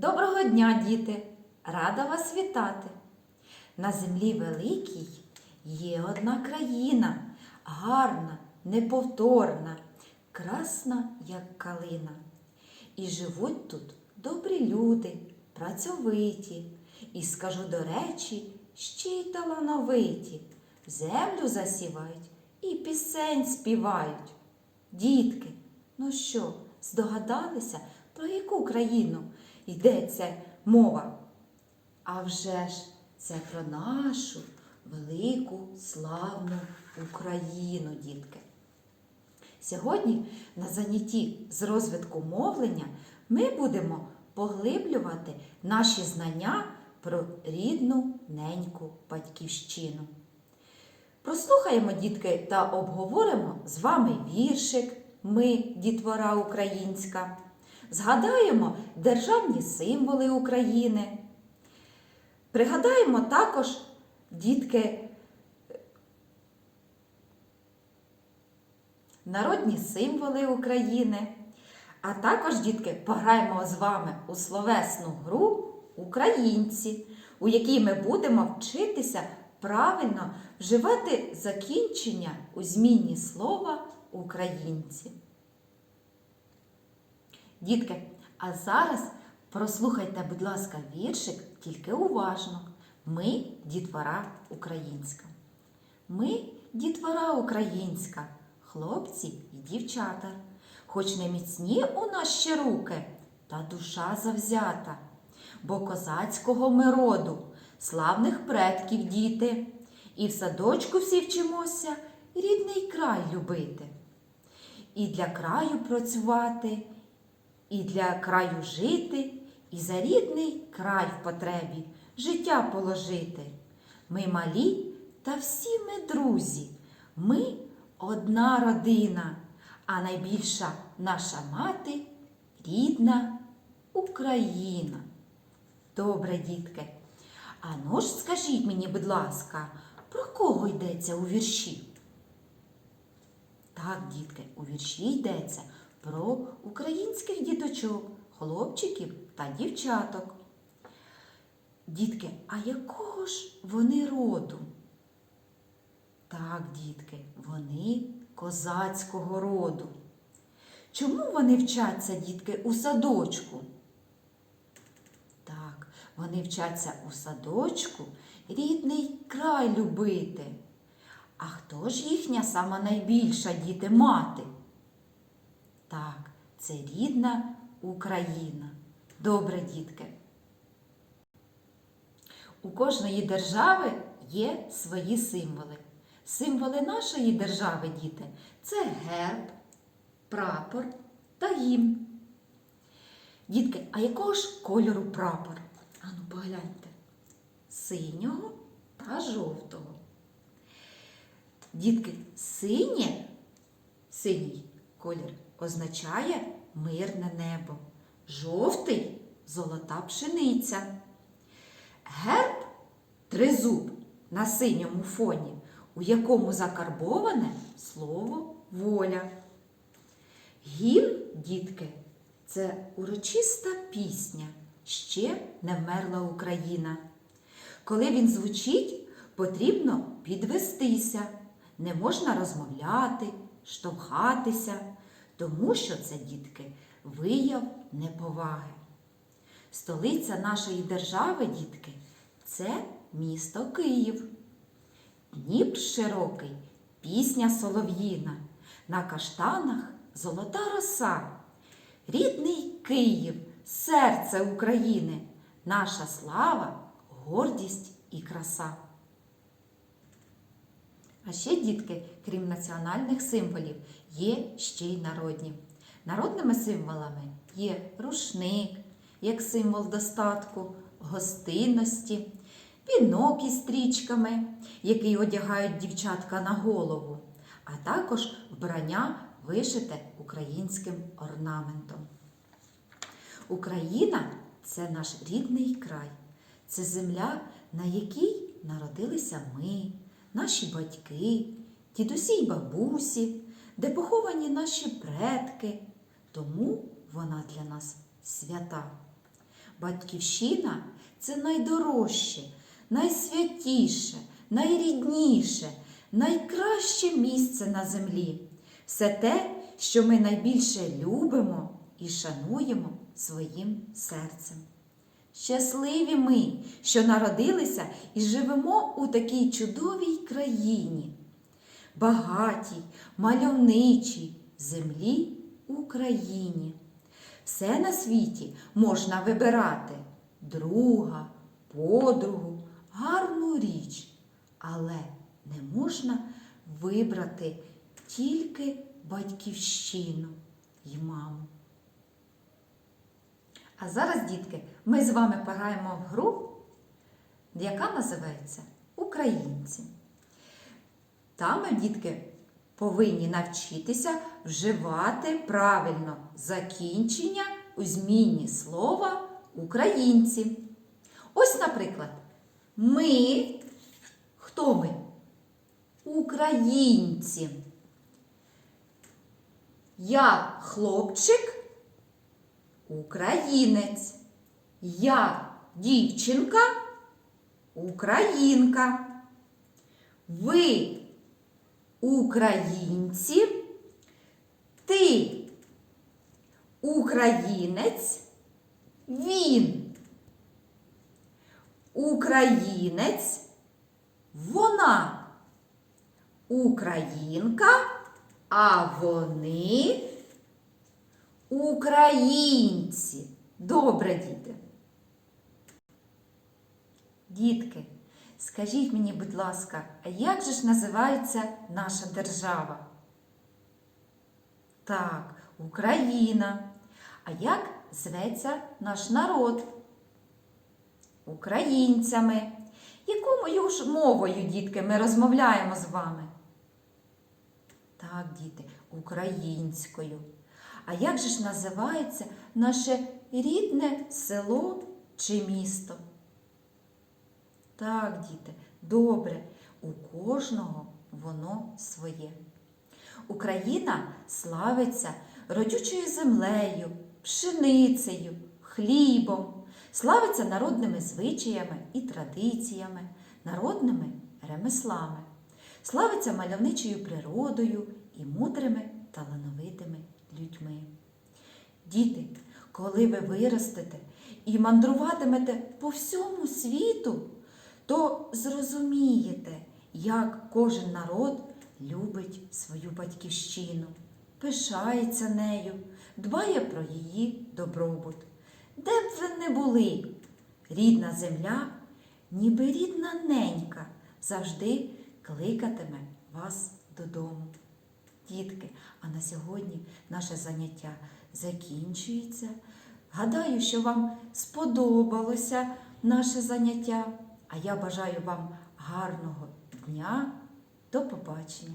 Доброго дня, діти! Рада вас вітати! На землі великій є одна країна, гарна, неповторна, красна, як калина. І живуть тут добрі люди, працьовиті, і скажу до речі, ще й талановиті. Землю засівають і пісень співають. Дітки, ну що, здогадалися, про яку країну йдеться мова? А вже ж це про нашу велику славну Україну, дітки. Сьогодні на занятті з розвитку мовлення ми будемо поглиблювати наші знання про рідну неньку батьківщину. Прослухаємо, дітки, та обговоримо з вами віршик Ми, дітвора українська. Згадаємо державні символи України. Пригадаємо також, дітки, народні символи України. А також, дітки, пограємо з вами у словесну гру Українці, у якій ми будемо вчитися правильно вживати закінчення у змінні слова українці. Дітки, а зараз прослухайте, будь ласка, віршик тільки уважно. Ми дітвора українська. Ми дітвора українська, хлопці і дівчата. Хоч не міцні у нас ще руки, та душа завзята, бо козацького ми роду, славних предків діти, і в садочку всі вчимося рідний край любити. І для краю працювати, і для краю жити, і за рідний край в потребі життя положити. Ми малі та всі ми друзі, ми одна родина, а найбільша наша мати рідна Україна. Добре, дітки. А ну ж скажіть мені, будь ласка, про кого йдеться у вірші? Так, дітки, у вірші йдеться про українських діточок, хлопчиків та дівчаток. Дітки, а якого ж вони роду? Так, дітки, вони козацького роду. Чому вони вчаться, дітки, у садочку? Так, вони вчаться у садочку рідний край любити. А хто ж їхня сама найбільша діти мати? Так, це рідна Україна. Добре, дітки. У кожної держави є свої символи. Символи нашої держави, діти, це герб, прапор та гімн. Дітки, а якого ж кольору прапор? Ану, погляньте. Синього та жовтого. Дітки, синє, синій колір означає мирне небо. Жовтий золота пшениця. Герб тризуб на синьому фоні, у якому закарбоване слово воля. Гімн, дітки, це урочиста пісня, ще не вмерла Україна. Коли він звучить, потрібно підвестися, не можна розмовляти, штовхатися, тому що це, дітки, вияв неповаги. Столиця нашої держави, дітки, це місто Київ. Дніпр широкий, пісня солов'їна, на каштанах золота роса. Рідний Київ, серце України, наша слава, гордість і краса. А ще, дітки, крім національних символів, є ще й народні. Народними символами є рушник, як символ достатку, гостинності, вінок із стрічками, який одягають дівчатка на голову, а також вбрання вишите українським орнаментом. Україна це наш рідний край, це земля, на якій народилися ми, наші батьки, дідусі й бабусі, де поховані наші предки. Тому вона для нас свята. Батьківщина це найдорожче, найсвятіше, найрідніше, найкраще місце на землі. Все те, що ми найбільше любимо і шануємо своїм серцем. Щасливі ми, що народилися і живемо у такій чудовій країні, багатій, мальовничій землі Україні. Все на світі можна вибирати друга, подругу, гарну річ, але не можна вибрати тільки батьківщину і маму. А зараз, дітки, ми з вами пограємо в гру, яка називається Українці. Там ми, дітки, повинні навчитися вживати правильно закінчення у зміні слова українці. Ось, наприклад, ми. Хто ми? Українці. Я хлопчик, українець. Я дівчинка, українка. Ви українці, ти українець, він українець, вона українка, а вони українці. Добре, діти. Дітки, скажіть мені, будь ласка, а як же ж називається наша держава? Так, Україна. А як зветься наш народ? Українцями. Якою ж мовою, дітки, ми розмовляємо з вами? Так, діти, українською. А як же ж називається наше рідне село чи місто? Так, діти, добре, у кожного воно своє. Україна славиться родючою землею, пшеницею, хлібом, славиться народними звичаями і традиціями, народними ремеслами, славиться мальовничою природою і мудрими талановитими людьми. Діти, коли ви виростете і мандруватимете по всьому світу, то зрозумієте, як кожен народ любить свою батьківщину, пишається нею, дбає про її добробут. Де б ви не були, рідна земля, ніби рідна ненька, завжди кликатиме вас додому. На сьогодні наше заняття закінчується. Гадаю, що вам сподобалося наше заняття, а я бажаю вам гарного дня. До побачення!